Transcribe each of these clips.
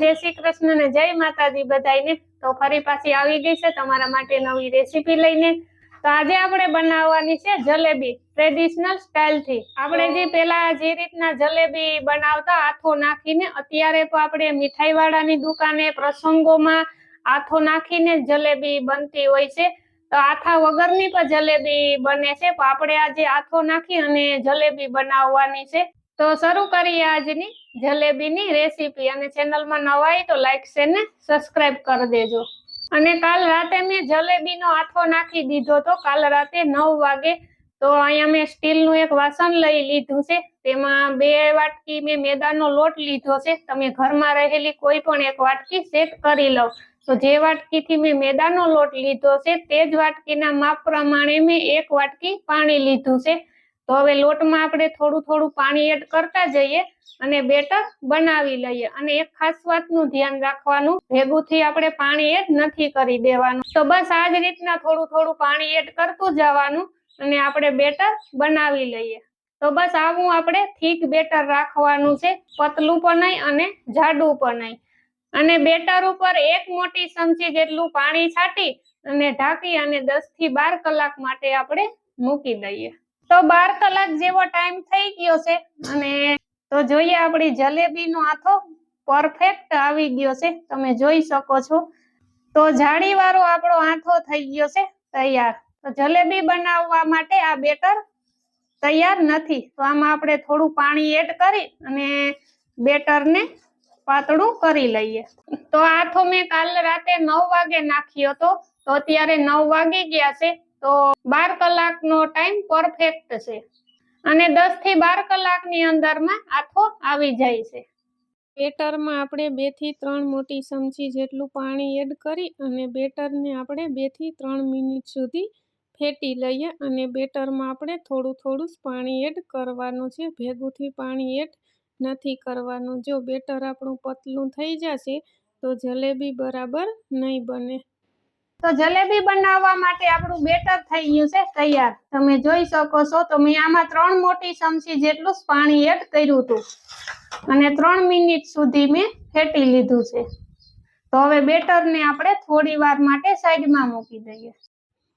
જય શ્રી કૃષ્ણ ને જય માતાજી બધાને તો ફરી પાછી આવી ગઈ છે તમારા માટે નવી રેસીપી લઈને. તો આજે આપણે બનાવવાની છે જલેબી ટ્રેડિશનલ સ્ટાઇલથી. આપણે જે પેલા જે રીતના જલેબી બનાવતા આથો નાખીને અત્યારે તો આપણે મીઠાઈ વાળાની દુકાને પ્રસંગોમાં આથો નાખીને જલેબી બનતી હોય છે. તો આથા વગરની પણ જલેબી બને છે. તો આપણે આજે આથો નાખી અને જલેબી બનાવવાની છે. તો શરૂ કરીએ આજની જલેબીની રેસીપી અને ચેનલમાં નવા હોય તો લાઈક શેર ને સબસ્ક્રાઇબ કરી દેજો. અને કાલ રાતે મેં જલેબીનો આથો નાખી દીધો તો કાલ રાતે નવ વાગે તો અહીંયા મેં સ્ટીલનું એક વાસણ લઈ લીધું છે. તેમાં બે વાટકી મેં મેદાનો લોટ લીધો છે. તમે ઘરમાં રહેલી કોઈ પણ એક વાટકી સેટ કરી લો. તો જે વાટકીથી મેં મેદાનો લોટ લીધો છે તે જ વાટકીના માપ પ્રમાણે મેં એક વાટકી પાણી લીધું છે. તો હવે લોટમાં આપણે થોડું થોડું પાણી એડ કરતા જઈએ અને બેટર બનાવી લઈએ. અને એક ખાસ વાતનું ધ્યાન રાખવાનું, ભેગુંથી આપણે પાણી એડ નથી કરી દેવાનું. તો બસ આ જ રીતના થોડું થોડું પાણી એડ કરતું જવાનું અને આપણે બેટર બનાવી લઈએ. તો બસ આવું આપણે થીક બેટર રાખવાનું છે, પતલું પણ નહીં અને જાડું પણ નહીં. અને બેટર ઉપર એક મોટી ચમચી જેટલું પાણી છાંટી અને ઢાંકી અને દસથી બાર કલાક માટે આપણે મૂકી દઈએ. તો બાર કલાક જેવો ટાઈમ થઈ ગયો છે અને તો જોઈએ આપણી જલેબીનો આથો પરફેક્ટ આવી ગયો છે. તમે જોઈ શકો છો. તો જાળી વાળો આપણો આથો થઈ ગયો છે. તૈયાર. તો જલેબી બનાવવા માટે આ બેટર તૈયાર નથી. તો આમાં આપણે થોડું પાણી એડ કરી અને બેટરને પાતળું કરી લઈએ. તો આથો મેં કાલ રાતે નવ વાગે નાખ્યો હતો. તો અત્યારે નવ વાગી ગયા છે. તો બાર કલાકનો ટાઈમ પરફેક્ટ છે. અને દસથી બાર કલાકની અંદરમાં આથો આવી જાય છે. બેટરમાં આપણે બેથી ત્રણ મોટી ચમચી જેટલું પાણી એડ કરી અને બેટરને આપણે બેથી ત્રણ મિનિટ સુધી ફેટી લઈએ અને બેટરમાં આપણે થોડું થોડું જ પાણી એડ કરવાનું છે. ભેગુંથી પાણી એડ નથી કરવાનું. જો બેટર આપણું પતલું થઈ જશે તો જલેબી બરાબર નહીં બને. તો જલેબી બનાવવા માટે આપણું બેટર થઈ ગયું છે, તૈયાર. તમે જોઈ શકો છો, તો મેં આમાં ત્રણ મોટી ચમચી જેટલું પાણી એડ કર્યું હતું. અને ત્રણ મિનિટ સુધી મેં ફેટી લીધું છે. તો હવે બેટરને આપણે થોડી વાર માટે સાઈડમાં મૂકી દઈએ.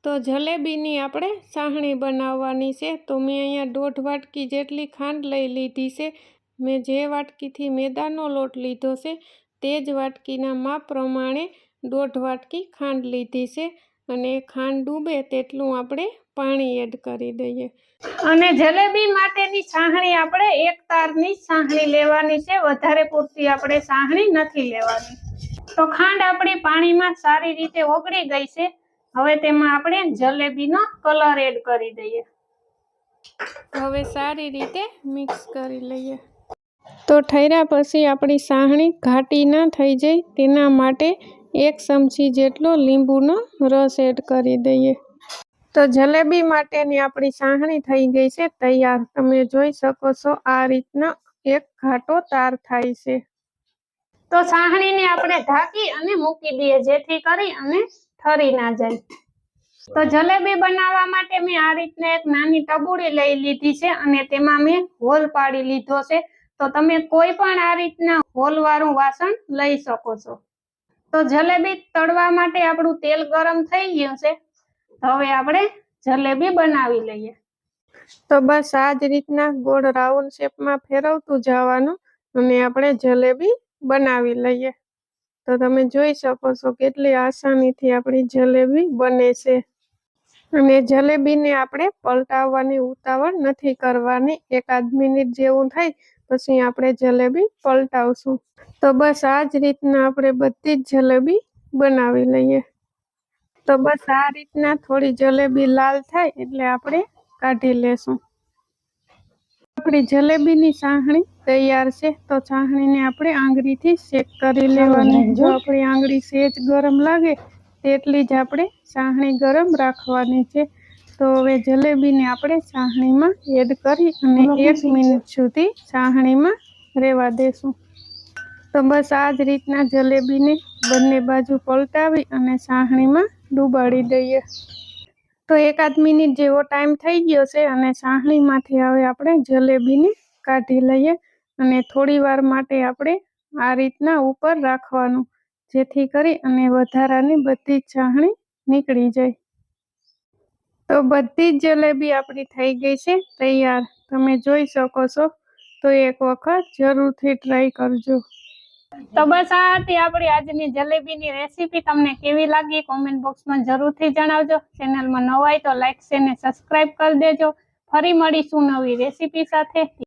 તો જલેબીની આપણે સાહણી બનાવવાની છે, તો મેં અહીંયા દોઢ વાટકી જેટલી ખાંડ લઈ લીધી છે. મેં જે વાટકીથી મેદાનો લોટ લીધો છે, તે જ વાટકીના માપ પ્રમાણે દોઢ વાટકી ખાંડ લીધી છે અને ખાંડ ડૂબે તેટલું આપણે પાણી એડ કરી દઈએ. અને જલેબી માટેની સાહણી આપણે એક તારની સાહણી લેવાની છે. વધારે પૂરતી આપણે સાહણી નથી લેવાની. તો ખાંડ આપણી પાણીમાં સારી રીતે ઓગળી ગઈ છે. હવે તેમાં આપણે જલેબીનો કલર એડ કરી દઈએ. હવે સારી રીતે મિક્સ કરી લઈએ. તો ઠર્યા પછી આપણી સાહણી ઘાટી ના થઈ જાય તેના માટે એક ચમચી જેટલો લીંબુનો રસ એડ કરી દઈએ. તો જલેબી માટેની આપણી સાહણી થઈ ગઈ છે, તૈયાર. તમે જોઈ શકો છો, આ રીતના એક ઘાટો તાર થાય છે. તો સાહણીને આપણે ઢાંકી અને મૂકી દઈએ, જેથી કરી અને ઠરી ના જાય. તો જલેબી બનાવવા માટે મેં આ રીતના એક નાની ટબુડી લઈ લીધી છે અને તેમાં મેં હોલ પાડી લીધો છે. તો તમે કોઈ પણ આ રીતના હોલ વાળું વાસણ લઈ શકો છો. તો જલેબી તળવા માટે આપણું તેલ ગરમ થઈ ગયું છે. હવે આપણે જલેબી બનાવી લઈએ. તો બસ આ જ રીતના ગોળ રાઉન્ડ શેપમાં ફેરવતું જવાનું અને આપણે જલેબી બનાવી લઈએ. તો તમે જોઈ શકો છો કેટલી આસાનીથી આપણી જલેબી બને છે. અને જલેબીને આપણે પલટાવવાની ઉતાવળ નથી કરવાની. એકાદ મિનિટ જેવું થાય પછી આપણે જલેબી પલટાવશું. તો બસ આ જ રીતના આપણે બધી જ જલેબી બનાવી લઈએ. તો બસ આ રીતના થોડી જલેબી લાલ થાય એટલે આપણે કાઢી લેશું. આપણી જલેબીની ચાસણી તૈયાર છે તો ચાસણીને આપણે આંગળીથી શેક કરી લેવાની. જો આપણી આંગળી સેજ ગરમ લાગે તેટલી જ આપણે ચાસણી ગરમ રાખવાની છે. તો હવે જલેબીને આપણે ચાહણીમાં એડ કરી અને એક મિનિટ સુધી ચાહણીમાં રહેવા દેશું. તો બસ આ જ રીતના જલેબીને બંને બાજુ પલટાવી અને ચાહણીમાં ડૂબાડી દઈએ. તો એકાદ મિનિટ જેવો ટાઈમ થઈ ગયો છે અને ચાસણીમાંથી હવે આપણે જલેબીને કાઢી લઈએ અને થોડી વાર માટે આપણે આ રીતના ઉપર રાખવાનું જેથી કરી અને વધારાની બધી જ છાહણી નીકળી જાય. તો બધી જ જલેબી આપણી થઈ ગઈ છે, તૈયાર. તમે જોઈ શકો છો. તો એક વખત જરૂરથી ટ્રાય કરજો. તો બસ આ હતી આપણી આજની જલેબીની રેસીપી. તમને કેવી લાગી? કોમેન્ટ બોક્સમાં જરૂરથી જણાવજો. ચેનલમાં નવા હોય તો લાઈક શેર ને સબસ્ક્રાઇબ કરી દેજો. ફરી મળીશું નવી રેસીપી સાથે.